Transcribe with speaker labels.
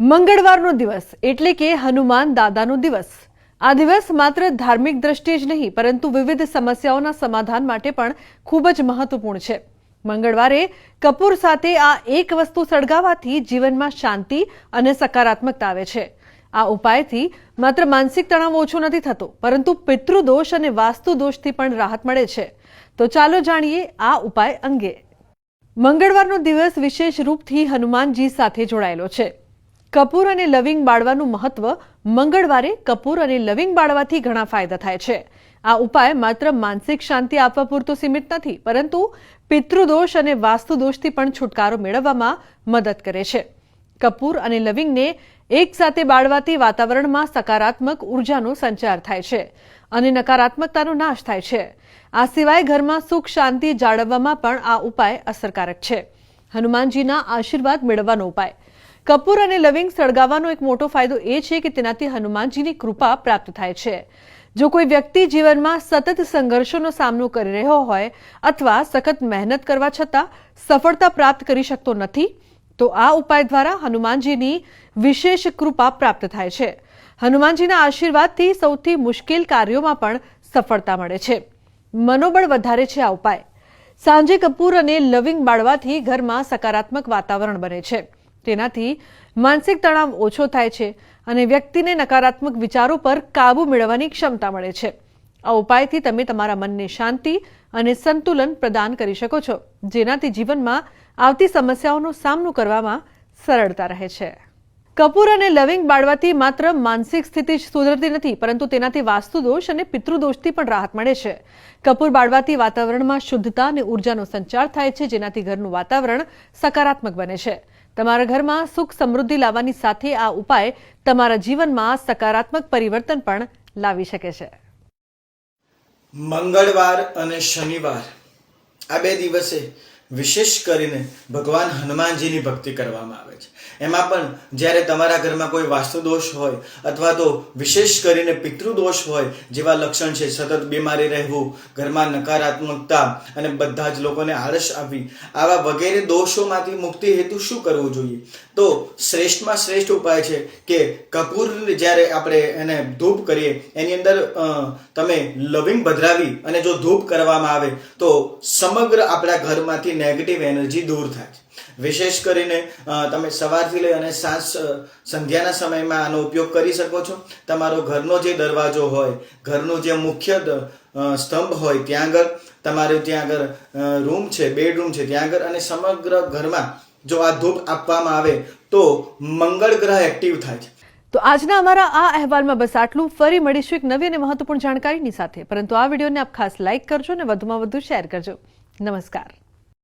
Speaker 1: મંગળવારનો દિવસ એટલે કે હનુમાન દાદાનો દિવસ. આ દિવસ માત્ર ધાર્મિક દ્રષ્ટિએ જ નહીં, પરંતુ વિવિધ સમસ્યાઓના સમાધાન માટે પણ ખૂબ જ મહત્વપૂર્ણ છે. મંગળવારે કપૂર સાથે આ એક વસ્તુ સળગાવવાથી જીવનમાં શાંતિ અને સકારાત્મકતા આવે છે. આ ઉપાયથી માત્ર માનસિક તણાવ ઓછો નથી થતો, પરંતુ પિતૃદોષ અને વાસ્તુ દોષથી પણ રાહત મળે છે. તો ચાલો જાણીએ આ ઉપાય અંગે. મંગળવારનો દિવસ વિશેષ રૂપથી હનુમાનજી સાથે જોડાયેલો છે. કપૂર અને લવિંગ બાળવાનું મહત્વ મંગળવારે કપૂર અને લવિંગ બાળવાથી ઘણા ફાયદા થાય છે. આ ઉપાય માત્ર માનસિક શાંતિ આપવા પૂરતો સીમિત નથી, પરંતુ પિતૃદોષ અને વાસ્તુદોષથી પણ છુટકારો મેળવવામાં મદદ કરે છે. કપૂર અને લવિંગને એકસાથે બાળવાથી વાતાવરણમાં સકારાત્મક ઉર્જાનો સંચાર થાય છે અને નકારાત્મકતાનો નાશ થાય છે. આ સિવાય ઘરમાં સુખ શાંતિ જાળવવામાં પણ આ ઉપાય અસરકારક છે. હનુમાનજીના આશીર્વાદ મેળવવાનો ઉપાય. કપૂર અને લવિંગ સળગાવવાનો એક મોટો ફાયદો એ છે કે તેનાથી હનુમાનજીની કૃપા પ્રાપ્ત થાય છે. જો કોઈ વ્યક્તિ જીવનમાં સતત સંઘર્ષોનો સામનો કરી રહ્યો હોય અથવા સખત મહેનત કરવા છતાં સફળતા પ્રાપ્ત કરી શકતો નથી, તો આ ઉપાય દ્વારા હનુમાનજીની વિશેષ કૃપા પ્રાપ્ત થાય છે. હનુમાનજીના આશીર્વાદથી સૌથી મુશ્કેલ કાર્યોમાં પણ સફળતા મળે છે. મનોબળ વધારે છે આ ઉપાય. સાંજે કપૂર અને લવિંગ બાળવાથી ઘરમાં સકારાત્મક વાતાવરણ બને છે. તેનાથી માનસિક તણાવ ઓછો થાય છે અને વ્યક્તિને નકારાત્મક વિચારો પર કાબુ મેળવવાની ક્ષમતા મળે છે. આ ઉપાયથી તમે તમારા મનને શાંતિ અને સંતુલન પ્રદાન કરી શકો છો, જેનાથી જીવનમાં આવતી સમસ્યાઓનો સામનો કરવામાં સરળતા રહે છે. કપૂર અને લવિંગ બાળવાથી માત્ર માનસિક સ્થિતિ જ સુધરતી નથી, પરંતુ તેનાથી વાસ્તુદોષ અને પિતૃદોષથી પણ રાહત મળે છે. કપૂર બાળવાથી વાતાવરણમાં શુદ્ધતા અને ઉર્જાનો સંચાર થાય છે, જેનાથી ઘરનું વાતાવરણ સકારાત્મક બને છે. તમારા ઘરમાં સુખ સમૃદ્ધિ લાવવાની સાથે આ ઉપાય તમારા જીવનમાં સકારાત્મક પરિવર્તન પણ લાવી શકે છે.
Speaker 2: મંગળવાર અને શનિવાર આ બે દિવસે વિશેષ કરીને ભગવાન હનુમાનજીની ભક્તિ કરવામાં આવે છે. એમાં પણ જ્યારે તમારા ઘરમાં કોઈ વાસ્તુદોષ હોય અથવા તો વિશેષ કરીને પિતૃદોષ હોય, જેવા લક્ષણ છે, સતત બીમારી રહેવું, ઘરમાં નકારાત્મકતા અને બધા જ લોકોને આળસ આપવી આવા વગેરે દોષોમાંથી મુક્તિ હેતુ શું કરવું જોઈએ? તો શ્રેષ્ઠમાં શ્રેષ્ઠ ઉપાય છે કે કપૂર જ્યારે આપણે એને ધૂપ કરીએ, એની અંદર તમે લવિંગ ભદ્રાવી અને જો ધૂપ કરવામાં આવે, તો સમગ્ર આપણા ઘરમાંથી નેગેટિવ એનર્જી દૂર થાય છે. વિશેષ કરીને તમે સવારથી લઈ અને સાંજ સંધ્યાના સમયમાં આનો ઉપયોગ કરી શકો છો. તમારો ઘરનો જે દરવાજો હોય, ઘરનો જે મુખ્ય સ્તંભ હોય, ત્યાં આગળ તમારે ત્યાં આગળ રૂમ છે બેડરૂમ છે, ત્યાં આગળ અને સમગ્ર ઘરમાં જો આ ધૂપ આપવામાં આવે, તો મંગળ ગ્રહ એક્ટિવ થાય છે.
Speaker 1: તો આજના અમારા આ અહેવાલમાં બસ આટલું. ફરી મળીશું એક નવી અને મહત્વપૂર્ણ જાણકારીની સાથે. પરંતુ આ વિડીયોને આપ ખાસ લાઇક કરજો અને વધુમાં વધુ શેર કરજો. નમસ્કાર.